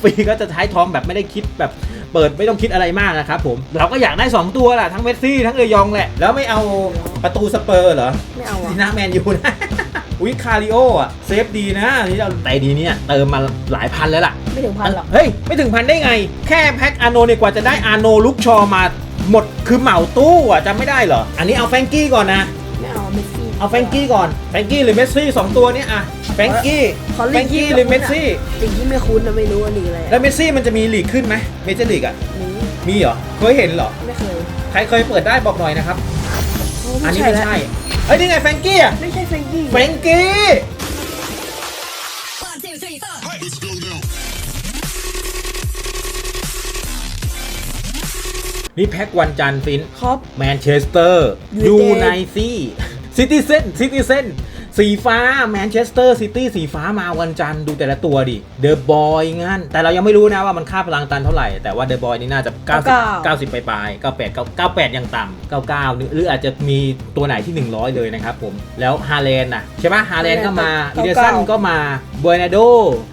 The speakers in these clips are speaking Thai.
ฟรีก็จะใช้ทองแบบไม่ได้คิดแบบเปิดไม่ต้องคิดอะไรมากนะครับผม เราก็อยากได้ 2 ตัวแหละทั้งเมสซี่ ทั้งเอยองแหละ แล้วไม่เอาประตูสเปอร์เหรอ ไม่เอาอะที่หน้าแมนยูนะ อุ้ยคาริโออะเซฟดีนะที่เราแต่ดีเนี่ยเติมมาหลายพันแล้วล่ะ ไม่ถึงพันหรอก เฮ้ย ไม่ถึงพันได้ไง แค่แพ็คอาโนเนี่ยกว่าจะได้อาโนลุกชอมาหมดคือเหมาตู้อะจำไม่ได้เหรอ อันนี้เอาแฟรงกี้ก่อนนะไม่ เอาเมสซี่เอาแฟรงกี้ก่อนแฟรงกี้หรือเมสซี่สองตัวเนี้อะแฟรงกี้ขอแฟรงกี้หรือเมสซี่ สิ่งที่ไม่คุ้นนะไม่รู้ว่าลีกอะไรแล้วเมสซี่มันจะมีลีกขึ้นไหมเมเจอร์ลีกอะนี้มีเหรอเคยเห็นเหรอไม่เคยใครเคยเปิดได้บอกหน่อยนะครับ โอ้อันไม่นี้ใช่ไม่แล้วใช่เฮ้ยนี่ไงแฟรงกี้อะไม่ใช่แฟรงกี้แฟรงกี้ One, two, three, four. Let's go now. นี่แพ็ควันจันทร์ฟิน ครับ แมนเชสเตอร์ยู United ไนซี่ ซิตี้เซนซิตี้เซน สีฟ้าแมนเชสเตอร์ซิตี้สีฟ้ามาวันจันทร์ดูแต่ละตัวดิเดอะบอยงั้น แต่เรายังไม่รู้นะว่ามันค่าพลังตันเท่าไหร่ แต่ว่าเดอะบอยนี่น่าจะ 90 90 ไปปลายๆ98 98 ยังต่ำ99หรือหรืออาจจะมีตัวไหนที่ 100 เลยนะครับผม แล้วฮาแลนด์นะใช่ปะฮาแลนด์ก็มา99อีเดสันก็มาบวยนาโด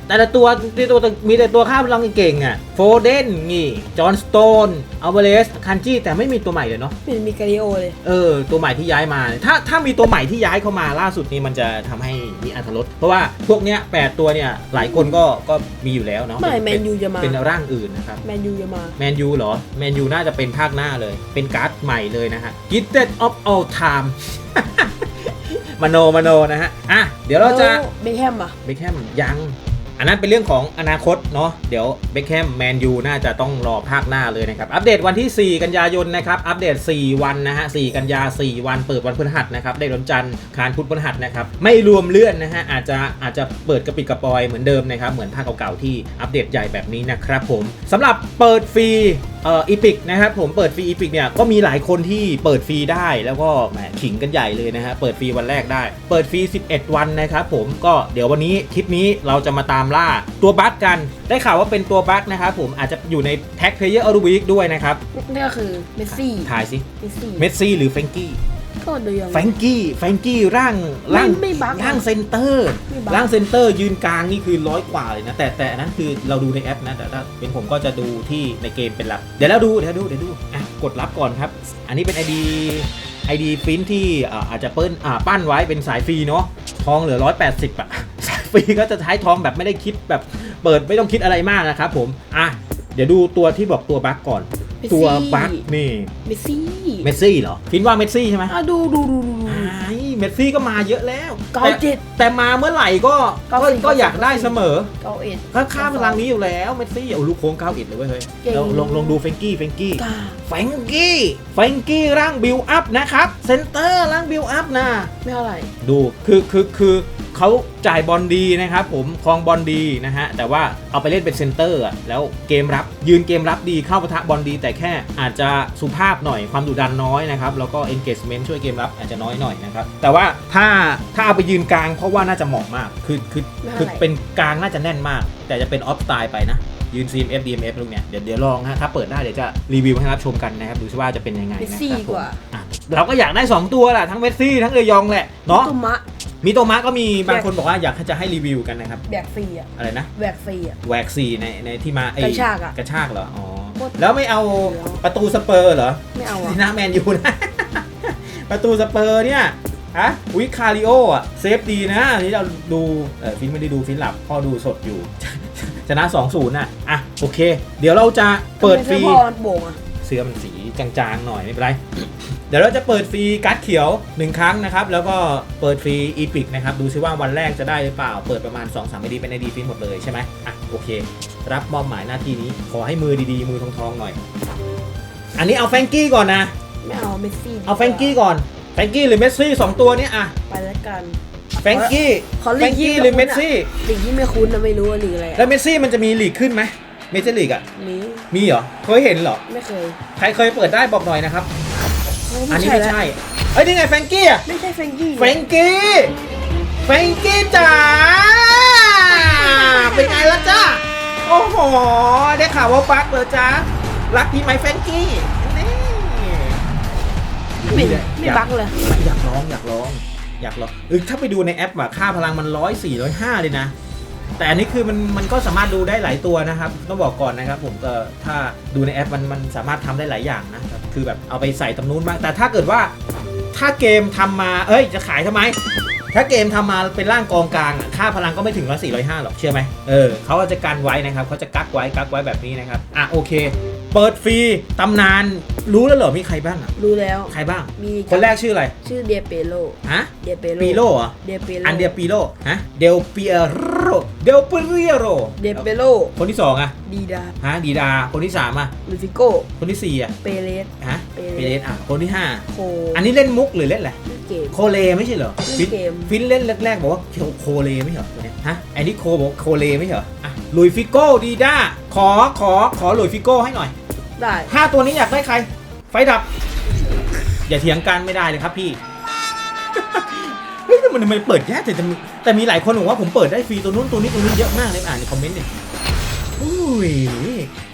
แต่ละตัวมีตัวมีแต่ตัวค่าพลังเก่งๆอะโฟเดนนี่จอห์นสโตนอัลเบเลสคันจี้แต่ไม่มีตัวใหม่เลยเนาะไม่เห็นมีกาลิโอเลยเออตัวใหม่ที่ย้ายมา ถ้าถ้ามีตัวใหม่ที่ย้ายเข้ามาล่าสุดนี้มันจะทำให้มีอัตรสเพราะว่าพวกเนี้ยแปดตัวเนี่ยหลายคนก็ก็มีอยู่แล้วเนาะไม่แมเป็นยูจะมาเป็นร่างอื่นนะครับแมนยูจะมาแมนยูเหรอแมนยูน่าจะเป็นภาคหน้าเลย เป็นการ์ดใหม่เลยนะฮะ Gifted of all time มโนมโนนะฮะอะเดี๋ยวเราจะแล้วเบคแฮมอะเบคแฮมยัง อันนั้นเป็นเรื่องของอนาคตเนาะเดี๋ยวเบคแฮมแมนยูน่าจะต้องรอภาคหน้าเลยนะครับ อัปเดตวันที่ 4 กันยายนนะครับ อัปเดต 4 วันนะฮะ 4 กันยา 4 วันเปิดวันพฤหัสนะครับ ได้วันจันทร์คารพุธพฤหัสนะครับ ไม่รวมเลื่อนนะฮะ อาจจะอาจจะเปิดกระปิดกระปอยเหมือนเดิมนะครับ เหมือนภาคเก่าๆที่อัปเดตใหญ่แบบนี้นะครับผมสำหรับเปิดฟรี เอ่ออีพิกนะครับผมเปิดฟรีอีพิกเนี่ยก็มีหลายคนที่เปิดฟรีได้แล้วก็แหมขิงกันใหญ่เลยนะฮะเปิดฟรีวันแรกได้ เปิดฟรี 11 วันนะครับผมก็เดี๋ยววันนี้คลิปนี้เราจะมาตามล่าตัวบัคกันได้ข่าวว่าเป็นตัวบัคนะครับผมอาจจะอยู่ในแท็กเพลเยอร์ออรูวีคด้วยนะครับนี่ก็คือเมสซี่ถ่ายสิเมสซี่เมสซี่หรือแฟรงกี้ ก็ดูยังแฟรงกี้แฟรงกี้ร่างร่างไม่ไม่บัคร่างเซนเตอร์ไม่บัคร่างเซนเตอร์ยืนกลางนี่คือร้อยกว่าเลยนะ แต่แต่อันนั้นคือเราดูในแอปนะแต่ถ้าเป็นผมก็จะดูที่ในเกมเป็นหลัก เดี๋ยวเราดูเดี๋ยวดูเดี๋ยวดูอะกดรับก่อนครับ อันนี้เป็น ID ID ฟินที่อ่าอาจจะเปิ้ลอ่าปั้นไว้เป็นสายฟรีเนาะทองเหลือ 180อะสายฟรีก็จะใช้ทองแบบไม่ได้คิดแบบเปิดไม่ต้องคิดอะไรมากนะครับผมอะเดี๋ยวดูตัวที่บอกตัวบั๊กก่อนเมสซี่ ตัวบั๊กนี่เมสซี่เมสซี่เหรอฟินว่าเมสซี่ใช่ไหมอะดูดูดูดูดูไอ้เมสซี่ก็มาเยอะแล้วเก้าแต่เจ็ดแต่มาเมื่อไหร่ก็เก้าก็สิบก็อยากได้เสมอเก้าเอ็ดก็ค่าพลังนี้อยู่แล้วเมสซี่เอาลูกโค้งเก้าอิดเลยเว้ยเฮ้ยเก่งลองลองลองดูเฟงกี้เฟงกี้เก้าเฟงกี้เฟงกี้ร่างบิลอัพนะครับเซนเตอร์ร่างบิลอัพนะไม่เท่าไหร่ดูคือคือคือ เขาจ่ายบอลดีนะครับผมคลองบอลดีนะฮะแต่ว่าเอาไปเล่นเป็นเซนเตอร์อะแล้วเกมรับยืนเกมรับดีเข้าปะทะบอลดี แต่แค่อาจจะสุภาพหน่อยความดุดันน้อยนะครับแล้วก็ engagement ช่วยเกมรับอาจจะน้อยหน่อยนะครับแต่ว่าถ้าถ้าเอาไปยืนกลางเพราะว่าน่าจะเหมาะมากคือคือคือเป็นกลางน่าจะแน่นมาก แต่จะเป็นออฟสไตล์ไปนะยืน CMF DMF ลูกเนี่ยเดี๋ยวเดี๋ยวลองนะถ้าเปิดได้เดี๋ยวจะรีวิวให้รับชมกันนะครับดูซิว่าจะเป็นยังไงเมสนะซี่ครับผมกว่าอะเราก็อยากได้ 2 ตัวแหละทั้งเมสซี่ทั้งเอยองแหละเนาะตุ มะมิโตมะก็มีบางคนบอกว่าอยากจะให้รีวิวกันนะครับ แบกฟรีอะอะไรนะแบกฟรีอะแวกซีในในที่มาไอ้กระชากอะกระชากเหรออ๋อโคตร แล้วไม่เอาประตูสเปอร์เหรอไม่เอาอะ ที่หน้าแมนยูนะ ประตูสเปอร์เนี่ยฮะวิคาริโออะเซฟดีนะที่เราดูเออฟินไม่ได้ดูฟินหลับพ่อดูสดอยู่ ชนะ 2-0น่ะอะโอเค เดี๋ยวเราจะเปิดฟรี ทำไมเสื้อพ่อมันโป่งอะ เสื้อมันสีจางๆหน่อยไม่เป็นไร เดี๋ยวเราจะเปิดฟรีการ์ดเขียว 1 ครั้งนะครับ แล้วก็เปิดฟรีอีพิกนะครับ ดูซิว่าวันแรกจะได้หรือเปล่า เปิดประมาณ 2-3ไอดีเป็นไอดีฟินหมดเลยใช่ไหมอะโอเค รับมอบหมายหน้าที่นี้ ขอให้มือดีๆ มือทองๆหน่อย อันนี้เอาแฟรงกี้ก่อนนะ ไม่เอาเมสซี่เอาแฟรงกี้ก่อน แฟรงกี้หรือเมสซี่สองตัวเนี้ยอะ ไปแล้วกัน แฟรงกี้ ขอแฟลีรงกที่กี้หรือเมสซี่สิ่งที่ไม่คุ้นนะไม่รู้ว่าลีกอะไรแล้อะวเมสซี่มันจะมีลีกขึ้นไหม เมเจอร์ลีกอะนี้มีเหรอ เคยเห็นเหรอ ไม่เคยใครเคยเปิดได้บอกหน่อยนะครับโอันนี้ไม่แล้วใช่ เอ้ยนี่ไงแฟรงกี้อะ ไม่ใช่แฟรงกี้แฟรงกี้แฟรงกี้จ๋าเป็นไงล่ะจ้าโอ้โห ได้ข่าวว่าปักเลยจ้ารักพี่ไหมแฟรงกี้นี่ไม่ไม่บักเลย อยากลองอยากลอง อยากลองเออถ้าไปดูในแอปอะค่าพลังมันร้อยสี่ร้อยห้าเลยนะ แต่อันนี้คือมันมันก็สามารถดูได้หลายตัวนะครับต้องบอกก่อนนะครับ ผมก็ถ้าดูในแอปมันมันสามารถทำได้หลายอย่างนะครับคือแบบเอาไปใส่ตำนู้นบ้างแต่ถ้าเกิดว่าถ้าเกมทำมา เอ้ย จะขายทำไม ถ้าเกมทำมาเป็นร่างกองกลางอะค่าพลังก็ไม่ถึงร้อยสี่ร้อยห้าหรอก เชื่อไหมเออเขาจะกันไว้นะครับเขาจะกักไว้กักไว้แบบนี้นะครับ อะโอเค เปิดฟรีตำนานรู้แล้วเหรอมีใครบ้างอะรู้แล้ว ใครบ้าง มีคนแรกชื่ออะไร ชื่อเดียเปโลฮะเดียเปโลปีโลเหรอเดียเปโลอันเดียปีโลฮะเดลเปียโรเดลเปียโรเดียเปโลคนที่สองอะดีดาฮะดีดาคนที่สามอะลูฟิโกคนที่สี่อะเปเรสฮะเปเปเรเรสสอะคนที่ห้าโคอันนี้เล่นมุกหรือเล่นอะไรเกมโคเลไม่ใช่เหรอเล่นฟินเกมฟินเล่นแรกๆบอกว่าโคเลไม่ใช่เหรอตัวเนี้ยฮะไอ้นี่โคบอกว่าโคเลไม่ใช่เหรออะลุยฟิโก้ดีด้าขอขอขอลุยฟิโก้ให้หน่อย ได้ห้าตัวนี้อยากได้ใคร ไฟดับ อย่าเถียงกันไม่ได้เลยครับพี่ เฮ้ยแต่มันทำไมเปิดยากแต่จะมีแต่มีหลายคนบอกว่าผมเปิดได้ฟรีตัวนู้นตัวนี้ตัวนี้เยอะมากเลยอ่านในคอมเมนต์เนี่ยอุ้ย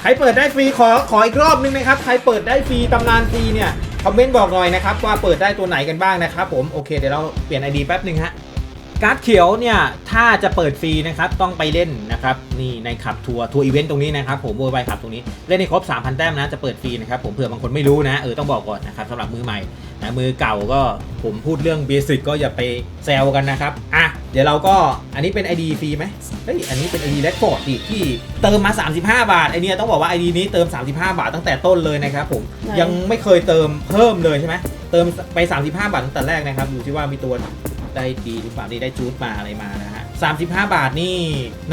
ใครเปิดได้ฟรีขอขออีกรอบนึงนะครับ ใครเปิดได้ฟรีตำนานฟรีเนี่ยคอมเมนต์บอกหน่อยนะครับว่าเปิดได้ตัวไหนกันบ้างนะครับผมโอเคเดี๋ยวเราเปลี่ยนไอดีแป๊บหนึ่งฮะ การ์ดเขียวเนี่ย ถ้าจะเปิดฟรีนะครับ ต้องไปเล่นนะครับ นี่ในขับทัวร์ทัวร์อีเวนต์ตรงนี้นะครับ ผมเวอร์ไบขับตรงนี้ เล่นในครบ 3,000 แต้มนะ จะเปิดฟรีนะครับ ผมเผื่อบางคนไม่รู้นะ เออ ต้องบอกก่อนนะครับสำหรับมือใหม่นะมือเก่าก็ผมพูดเรื่องเบสิกก็อย่าไปแซวกันนะครับ อะ เดี๋ยวเราก็อันนี้เป็น ID ฟรีไหมเฮ้ย อันนี้เป็น ID แรดฟอร์ดดิที่เติมมา 35 บาทไอเนี่ยต้องบอกว่า ID นี้เติม 35 บาทตั้งแต่ต้นเลยนะครับผมยังไม่เคยเติมเพิ่มเลยใช่ไหมเติมไป 35 บาทตั้งแต่แรกนะครับดูที่ว่ามีตัว ได้ดีหรือเปล่านี่ได้จูดมาอะไรมานะฮะ35บาทนี่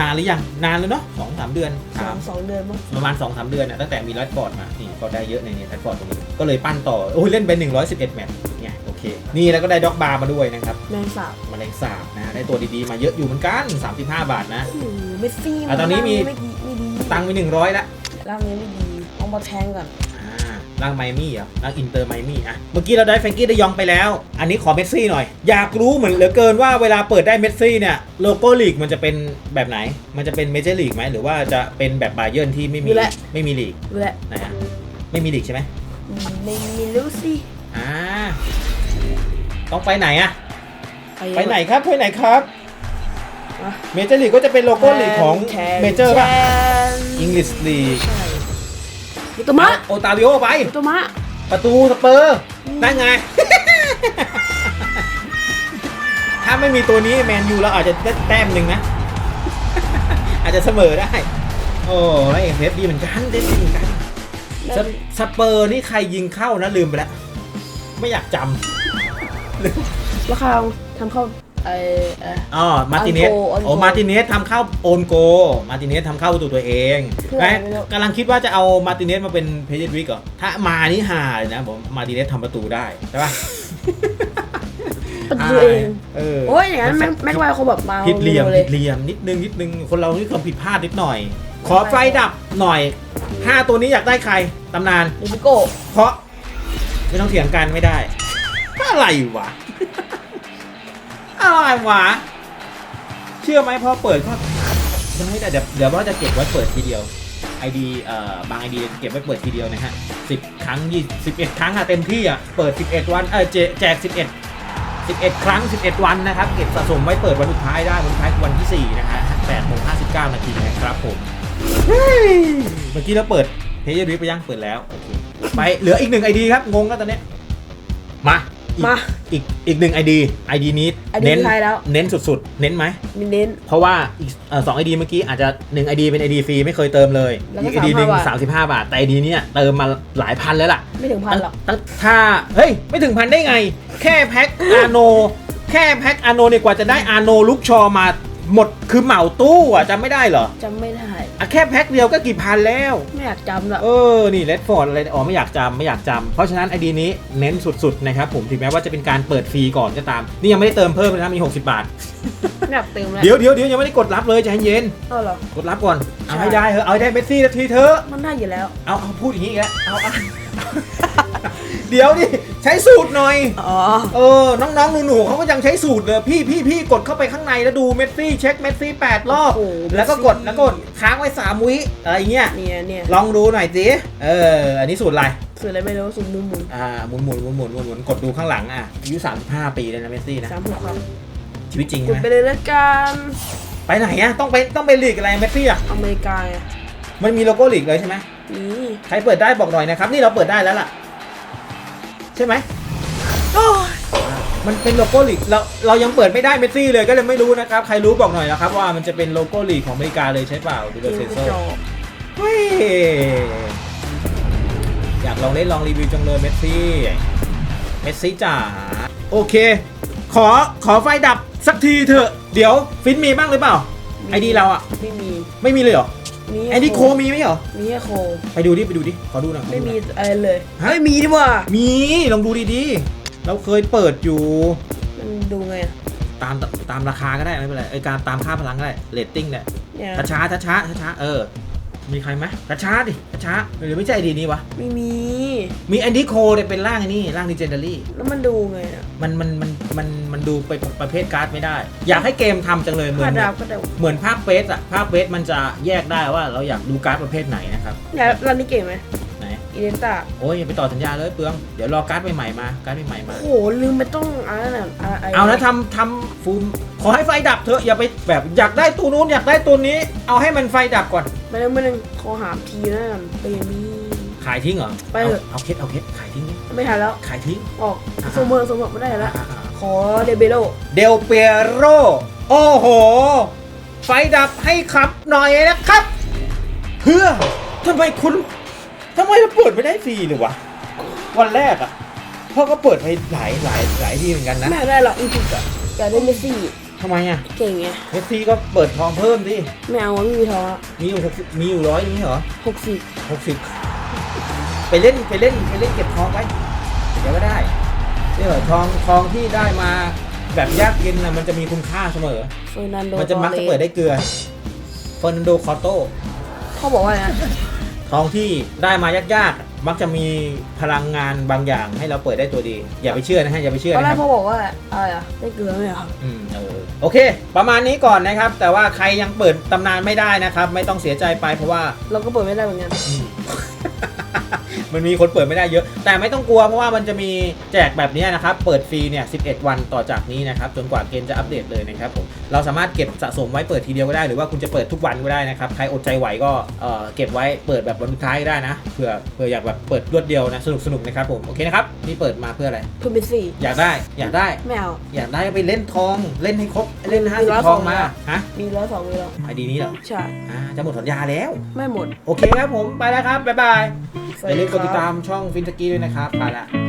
นานหรือยังนานเลยเนาะสองสามเดือนสาสามมสองเดือนมั้งประมาณ2อสเดือนน่ะตั้งแต่มีแรดฟอร์ดมานี่ก็ได้เยอะในนี้แรดฟอร์ดตรงนี้ก็เลยปั้นต่อโอ้ยเล่นไป111แมตช์เนี่ยโอเค นี่แล้วก็ได้ด็อกบาร์มาด้วยนะครับแมงสาบแมลงสาบนะได้ตัวดีๆมาเยอะอยู่เหมือนกัน35บาทนะโอ้โหเมสซี่อะตอนนี้มีไม่ดีไม่ดีตังค์ไป100ละร่างนี้ไม่ดีเอามาแทงก่อนอ่า ร่างไมมี่เหรอร่างอินเตอร์ไมมี่อะ เมื่อกี้เราได้แฟรงกี้ไดยองไปแล้ว อันนี้ขอเมสซี่หน่อย อยากรู้เหมือนเหลือเกินว่าเวลาเปิดได้เมสซี่เนี่ยโลโก้ลีกมันจะเป็นแบบไหน มันจะเป็นเมเจอร์ลีกไหมหรือว่าจะเป็นแบบบาเยิร์นที่ไม่มีไม่มีลีกดูแหละนะฮะไม่มีลีกใช่ไหมไม่ไม่รู้สิอ่าต้องไปไหนอะไปไหนครับไปไหนครับอะเมเจอร์ลีกก็จะเป็นโลโก้ลีกของแทนเมเจอร์ป่ะแทน English League ใช่ มิโตมะ โอตาวิโอไปมิโตมะ ประตูสเปอร์นั่นไง ถ้าไม่มีตัวนี้แมนยูเราอาจจะได้แต้มหนึ่งนะ อาจจะเสมอได้ โอ้ยเทปดีเหมือนกันเทปดีเหมือนกันสสเปอร์นี่ใครยิงเข้านะลืมไปแล้ว ไม่อยากจำลืมราคาทำเข้า ไอเอ่อ อ๋อมาร์ติเนสอันโกอันโกโอ้มาร์ติเนสทำเข้าโอนโก มาร์ติเนสทำเข้าประตูตัวเองเพื่อแหมอะไรไม่รู้ กำลังคิดว่าจะเอามาร์ติเนสมาเป็นเพจวิกเหรอ ถ้ามานี่หาเลยนะผมมาร์ติเนสทำประตูได้ใช่ปะประตูเองเออโอ้ยอย่างนั้นแม็กแม็กไวคงแบบมาผิดเหลี่ยมเลผิย ดเหลี่ยมนิดนึงนิดนึงคนเรานี่ความผิดพลาดนิดหน่อย ขอไฟดับหน่อยห้าตัวนี้อยากได้ใครตำนานลูฟิโก้เพราะไม่ต้องเถียงกันไม่ได้ อะไรวะ อะไรวะ เชื่อไหมพอเปิดก็ยังไม่ได้เดี๋ยวเดี๋ยวว่าจะเก็บไว้เปิดทีเดียว ID เอ่อบาง ID เก็บไว้เปิดทีเดียวนะฮะ10ครั้ง20 11ครั้งอะเต็มที่อะเปิด11วันเออแจกแจก11 11ครั้ง11วันนะครับเก็บสะสมไว้เปิดวันสุดท้ายได้วันสุดท้ายวันที่4นะฮะ8โมง59นาทีนะครับผมเมื่อกี้เราเปิดเพจรีไปยังเปิดแล้วโอเคไปเหลืออีกหนึ่ง ID ครับงงกันตอนเนี้ยมา อีกมาอีกอีกหนึ่ง ID ID นี้ ID เน้นท้ายแล้ว เน้นสุดๆ เน้นไหมมีเน้น เพราะว่าอีกเอ่อสองไอดีเมื่อกี้อาจจะหนึ่งไอดีเป็นไอดีฟรีไม่เคยเติมเลยแล้วก็อีกไอดีหนึ่ง35สามสิบห้าบาท แต่ไอดีเนี้ยเติมมาหลายพันแล้วล่ะไม่ถึงพันหรอกตั้งถ้าเฮ้ย ไม่ถึงพันได้ไง แค่แพ็คอาโน แค่แพ็คอาโนเนี่ยกว่าจะได้อาโนลุกชอมา หมดคือเหมาตู้อะจำไม่ได้เหรอจำไม่ได้อะแค่แพ็คเดียวก็กี่พันแล้ว ไม่อยากจำหรอกเออ นี่เลดฟอร์ดอะไร อ๋อ ไม่อยากจำไม่อยากจำเพราะฉะนั้นไอดีนี้เน้นสุดๆนะครับผมถึงแม้ว่าจะเป็นการเปิดฟรีก่อนก็ตาม นี่ยังไม่ได้เติมเพิ่มเลยนะมี 60 บาท ไม่อยากเติมแล้วเดี๋ยวเดี๋ยวเดี๋ยวยังไม่ได้กดรับเลยใจเย็น เอาเหรอกดรับก่อน เอาใช่ให้ได้เถอะเอาให้ได้เมสซี่นาทีเถอะมันได้อยู่แล้ว เอาเอาพูดอย่างนี้อีกแล้วเอาเอา เดี๋ยวดิใช้สูตรหน่อย อ๋อ เออ น้องๆ หนูๆเขาก็ยังใช้สูตรเลย พี่พี่พี่กดเข้าไปข้างในแล้วดูเมสซี่เช็คเมสซี่แปดรอบ โอ้โหแล้วก็กดเมสซี่แล้วกดค้างไว้สามวิอะไรเงี้ย เนี่ยเนี่ยลองดูหน่อยสิ เออ อันนี้สูตรอะไร สื่ออะไรไม่รู้สุ่มมุมมุมอ่าหมุนหมุนหมุนหมุนหมุนหมุนกดดูข้างหลังอะ อายุ 35 ปีเลยนะเมสซี่นะ สามหกครับชีวิตจริงกใช่ดไหมไปเลยละกัน ไปไหนอะต้องไปต้องไปลีกอะไรเมสซี่อะอเมริกาไง มันมีโลโก้ลีกเลยใช่ไหมนี่ใครเปิดได้บอกหน่อยนะครับ นี่เราเปิดได้แล้วล่ะ ใช่ไหมโอ้ยมันเป็นโลโก้ลีกเราเรายังเปิดไม่ได้เมสซี่เลยก็เลยไม่รู้นะครับ ใครรู้บอกหน่อยนะครับ ว่ามันจะเป็นโลโก้ลีกของอเมริกาเลยใช่เปล่าดูโดเกเซมโซกระจอกเฮ้ยอยากลองเล่นลองรีวิวจังเลยเมสซี่เมสซี่จ๋าโอเค ขอขอไฟดับสักทีเถอะ เดี๋ยวฟินมีบ้างหรือเปล่าไอดีเราอะไม่มีไม่มีเลยเหรอ มีไอดีโคมีไหมเหรอ มีแค่โคไปดูดิ ไปดูดิ ขอดูหน่อยขอไม่ดูหมีน่อยอะไรเลยฮะไม่มีดีกว่า มี ลองดูดีๆ เราเคยเปิดอยู่ มันดูไงอะตามตามราคาก็ได้ไม่เป็นไรไอการตามค่าพลังก็ได้เรตติ้งเนี่ยเนี่ยช้าช้าช้าช้าช้าๆเออ มีใครไหมช้าช้าๆดิช้าๆหรือไม่ใช่ไอดีนี้วะ ไม่มี มีแอนดี้โคเนี่ยเป็นร่างไอ้นี่ร่างดิเจนดารี่ แล้วมันดูไงอะมันมันมันมันมันดูไปประเภทการ์ดไม่ได้ อยากให้เกมทำจังเลยเหมือผ้านดาวก็ได้เหมือนภาคเฟสอะภาคเฟสมันจะแยกได้ว่าเราอยากดูการ์ดประเภทไหนนะครับเนี่ยร้านนี้เก่งไหมไหนอีเดนต้าโอ้ยอย่าไปต่อสัญญาเลยเปลืองเดี๋ยวรอการ์ดใหม่ๆมาการ์ดใหม่ๆมาโอ้โหลืมไปต้องอะไรน่ะะไเอานะทำทำฟูมขอให้ไฟดับเถอะอย่าไปแบบอยากได้ตัวนู้นอยากได้ตัวนี้ เอาให้มันไฟดับก่อน ไปเรื่องไม่นึงขอหามทีนั่นไปมี ขายทิ้งเหรอไปเถอะเอาเอาเคสเอาเคสขายทิ้งดิไม่ทันแล้ว ขายทิ้งออกโซเมอร์โซเมอร์ไม่ได้แล้ว อ่าขอเดเบโลๆเดลเปียโร โอ้โห ไฟดับให้ขับหน่อยนะครับ เพื่อทำไมคุณทำไมเราเปิดไม่ได้ฟรีเลยวะ วันแรกอะพ่อก็เปิดไปหลายหลายหลายที่เหมือนกันนะ ไม่อยากได้หรอกอีพิกอะอยากได้เมสซี่ ทำไมอะเก่งไงเมสซี่ก็เปิดทองเพิ่มดิไม่เอาอะไม่มีทองอะมีอยู่60มีอยู่ร้อยนี้เหรอหกสิบหกสิบไปเล่นไปเล่นไปเล่นเก็บทองไว้เดี๋ยวก็ได้นี่เหรอทองทองที่ได้มาแบบยากเย็นนะมันจะมีคุณค่าเสมอเฟอร์นันโดมันจะมักจะเปิดได้เกลือเฟอร์นันโดคอโตเขาบอกว่าอะไรนะทองที่ได้มายากๆ มักจะมีพลังงานบางอย่างให้เราเปิดได้ตัวดี อย่าไปเชื่อนะฮะอย่าไปเชื่อตอนนะแรคกรับเขาบอกว่าอะไรอะได้เกลือไหมอะครับ อืมเออโอเค ประมาณนี้ก่อนนะครับ แต่ว่าใครยังเปิดตำนานไม่ได้นะครับ ไม่ต้องเสียใจไปเพราะว่า เราก็เปิดไม่ได้เหมือนกันอื มมันมีคนเปิดไม่ได้เยอะ แต่ไม่ต้องกลัวเพราะว่ามันจะมีแจกแบบนี้นะครับ เปิดฟรีเนี่ย 11 วันต่อจากนี้นะครับ จนกว่าเกมจะอัปเดตเลยนะครับผม เราสามารถเก็บสะสมไว้เปิดทีเดียวก็ได้ หรือว่าคุณจะเปิดทุกวันก็ได้นะครับ ใครอดใจไหวก็เอ่อเก็บไว้เปิดแบบวันสุดท้ายก็ได้นะ เผื่อเผื่ออยากแบบเปิดรวดเดียวนะสนุกสนุกนะครับผม โอเคนะครับ นี่เปิดมาเพื่ออะไรเพื่อเมสซี่อยากได้ อยากได้ ไม่เอา อยากได้ก็ไปเล่นทอง เล่นให้ครบ เล่นห้ามีสิบร้อยทองสองมาร้อยฮะมีร้อยสองมีแล้วไอดีนี้เหรอ ใช่ อ่า จะหมดสัญญาแล้ว ไม่หมด โอเคครับผม ไปแล้วครับ บ๊ายบายสวัอสย่าลืมกดติดตามช่องฟินสกีด้วยนะครับไปละ